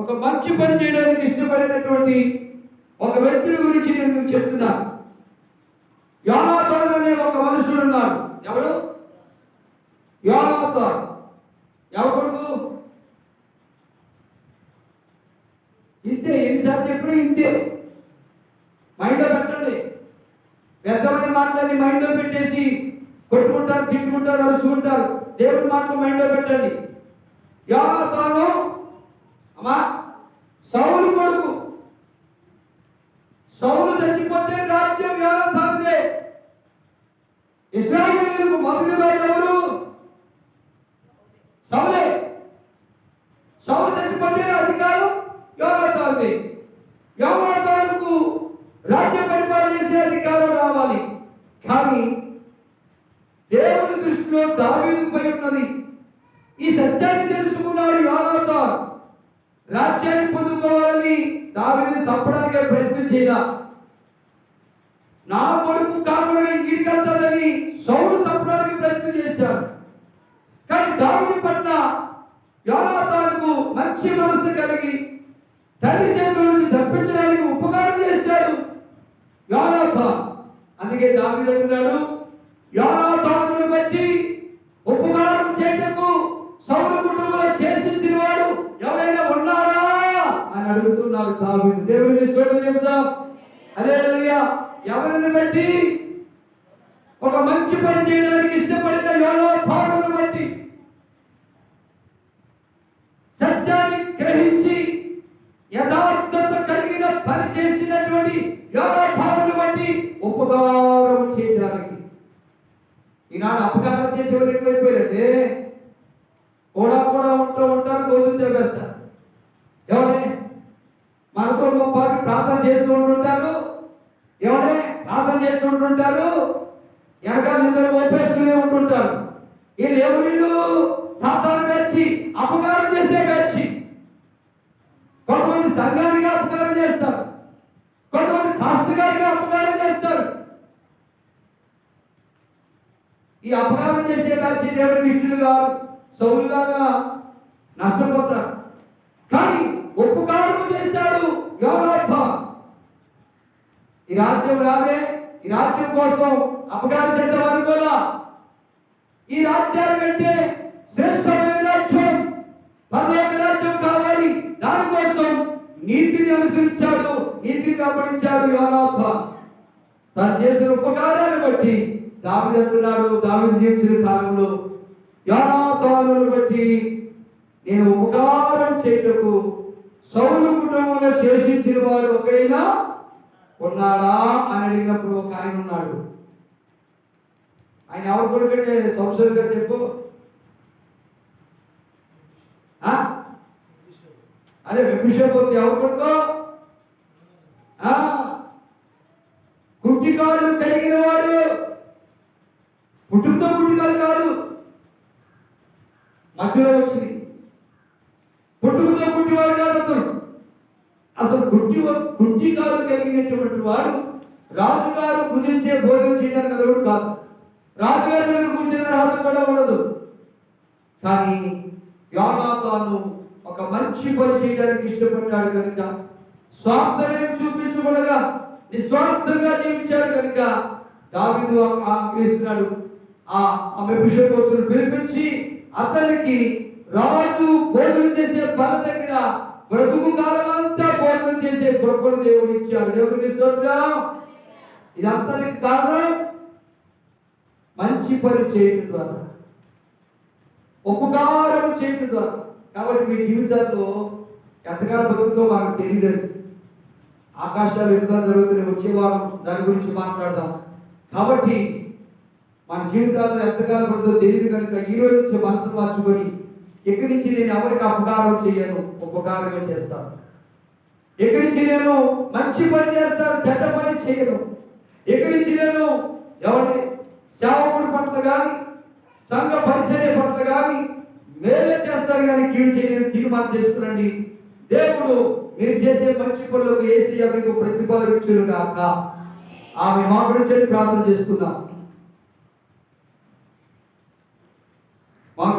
ఒక మంచి పని చేయడానికి ఇష్టపడినటువంటి ఒక వ్యక్తిని గురించి నేను మీకు చెప్తున్నా. యోనాథాన్ అనే ఒక మనుషుడు ఉన్నాడు. ఎవరు యోనాథాన్ ఎవరు ఇంతే ఎన్నిసార్లు చెప్పినా ఇంతే. మైండ్లో పెట్టండి. పెద్దవాడి మాటలన్నీ మైండ్లో పెట్టేసి కొట్టుకుంటారు తిట్టుకుంటారు అరుచుకుంటారు దేవుడి మాటలు మైండ్లో పెట్టండి. యోనాథాను అమ్మా సౌలు కొడుకు. సౌలు చచ్చిపోతే రాజ్యం యోనాథానుదే ఇస్రాయేలీలకు మొదటి వాడు ఎవరు? సౌలే. సౌలు చచ్చిపోతే అధికారం యోనాథానుదే యోనాథానుకు రాజ్య పరిపాలన చేసే అధికారం రావాలి. కానీ దేవుని దృష్టిలో దావీదుపై ఉన్నది. ఈ సత్యాన్ని తెలుసుకున్నాడు యోనాథాన్ రాజ్యాన్ని పొందుకోవాలని దావిని చంపడానికి ప్రయత్నం చేయదా నా కొడుకు కాకుండా ఇంటికెళ్తాడని సౌలు చంపడానికి ప్రయత్నం చేశాడు. కానీ దావుని పట్ల యోనాథానుకు మంచి మనసు కలిగి తండ్రి చేతుల నుంచి తప్పించడానికి ఉపకారం చేశాడు యోనాథ అందుకే దావి అంటున్నాడు యోనా అడుగుతున్నారు దావీదు దేవుని స్తోత్రం చెబుతాం అదే ఎవరిని బట్టి? ఒక మంచి పని చేయడానికి ఇష్టపడిన యోనాథానుని బట్టి. సత్యాన్ని గ్రహించి యథార్థత కలిగిన పని చేసినటువంటి యోనాథానుని బట్టి ఉపకారం చేయడానికి. ఈనాడు అపకారం చేసేవారు ఎక్కువైపోయారంటే కూడా ప్రార్థన చేస్తూ ఉంటుంటారు. ఎవరే ప్రార్థన చేస్తూ ఉంటుంటారు? వెనకాల నిద్ర ఓపేసుకునే ఉంటుంటారు. వీళ్ళు ఎవరు వీళ్ళు సాతాను అపకారం చేసే పెంచి కొంతమంది సంఘానికి అపకారం చేస్తారు. కొంతమంది పాస్టర్ గారికి అపకారం చేస్తారు. ఈ అపకారం చేసే బ్యాచ్ దేవుడు విష్ణులు గారు సౌలులాగా నష్టపోతారు కానీ ఉపకారం చేశాడు యోనాథ ఈ రాజ్యం రాదే ఈ రాజ్యం కోసం అపకారం చేద్దాం అనుకోలా ఈ రాజ్యాల కంటే శ్రేష్టమైన రాజ్యం పర్లోక రాజ్యం కావాలి. దానికోసం నీతిని అనుసరించాడు నీతిని అప్పగించాడు యోనాథ. తను చేసిన ఉపకారాన్ని బట్టి దావిది అంటున్నాడు దావిది జీవించిన కాలంలో యోనాథాలను బట్టి నేను ఉపకారం చేయటకు సౌలు కుటుంబంలో శేషించిన వారు ఒకైనా ఉన్నాడా అని అడిగినప్పుడు ఒక ఆయన ఉన్నాడు. ఆయన ఎవరు కొడుకంటే సంవత్సరం చెప్పు. అదే విభిషపోతే ఎవరు కొడుకో? ఆ? కలిగిన వాడు. పుట్టుతో పుట్టికాలు కాదు. మధ్యలో వచ్చింది. పుట్టుకతో పుట్టివాడు కాదు అతను. అసలు గుడ్డి గుడ్డి కాలు కలిగినటువంటి వాడు రాజుగారు పూజించే భోజనం చేయడానికి అదొకటి కాదు. రాజుగారి దగ్గర కూర్చున్న రాజు కూడా ఉండదు. కానీ యోనాథాను ఒక మంచి పని చేయడానికి ఇష్టపడ్డాడు కనుక స్వార్థమే చూపించబడగా నిస్వార్థంగా జీవించాడు కనుక దావిదు ఆకలిస్తున్నాడు ఆ మెపిషోతును పిలిపించి అతనికి రాజు భోజనం చేసే పని దగ్గర బ్రతుకు కాలం అంతా గొప్పలు దేవుడు ఇచ్చాడు దేవుడికి స్తోత్రం ఇదంతా కారణం మంచి పని చేయటం ద్వారా. ఉపకారం చేయటం ద్వారా. కాబట్టి మీ జీవితాల్లో ఎంతకాలం బతుకుతో మనకు తెలియదు. ఆకాశాలు యుద్ధాలు జరుగుతున్నాయి. వచ్చే వారం దాని గురించి మాట్లాడదాం. కాబట్టి మన జీవితాల్లో ఎంతకాలం పడుతుందో తెలియదు కనుక ఈ రోజు నుంచి మనసు మార్చుకొని ఇక్కడి నుంచి నేను ఎవరికి అపకారం చేయను ఉపకారమే చేస్తాను. ఇక్కడి నేను మంచి పని చేస్తాను చెడ్డ పని చేయను ఇక్కడి నేను ఎవరి సేవకుడి పట్ల కానీ సంఘ పరిచర్య పట్ల కానీ మేలే చేస్తారు కానీ కీడు చేయని తీర్మానం చేసుకునండి. దేవుడు మీరు చేసే మంచి పనులకు ఏసీ మీకు ప్రతిఫలం ఇచ్చును కాక ఆమె మా గురించి ప్రార్థన చేసుకుందాం. మాకు